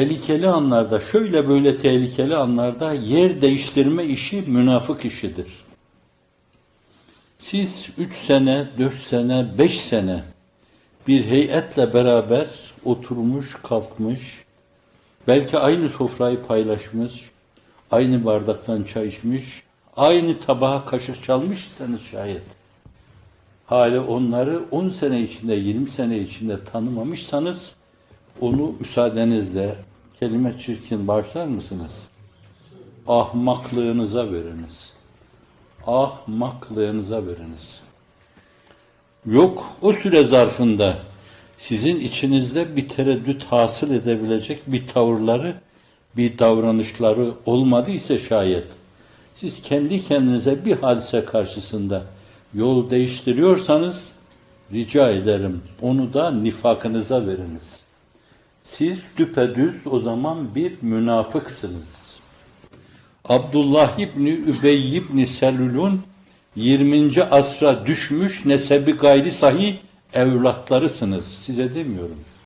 Tehlikeli anlarda, şöyle böyle tehlikeli anlarda yer değiştirme işi münafık işidir. Siz üç sene, dört sene, beş sene bir heyetle beraber oturmuş, kalkmış, belki aynı sofrayı paylaşmış, aynı bardaktan çay içmiş, aynı tabağa kaşık çalmışsanız şayet, hali onları 10 sene içinde, 20 sene içinde tanımamışsanız, onu müsaadenizle kelime çirkin başlar mısınız? Ahmaklığınıza veriniz. Ahmaklığınıza veriniz. Yok o süre zarfında sizin içinizde bir tereddüt hasıl edebilecek bir tavırları, bir davranışları olmadıysa şayet siz kendi kendinize bir hadise karşısında yol değiştiriyorsanız rica ederim onu da nifakınıza veriniz. Siz düpedüz o zaman bir münafıksınız. Abdullah İbni Übey İbni Selül'ün 20. asra düşmüş nesebi gayri sahih evlatlarısınız. Size demiyorum.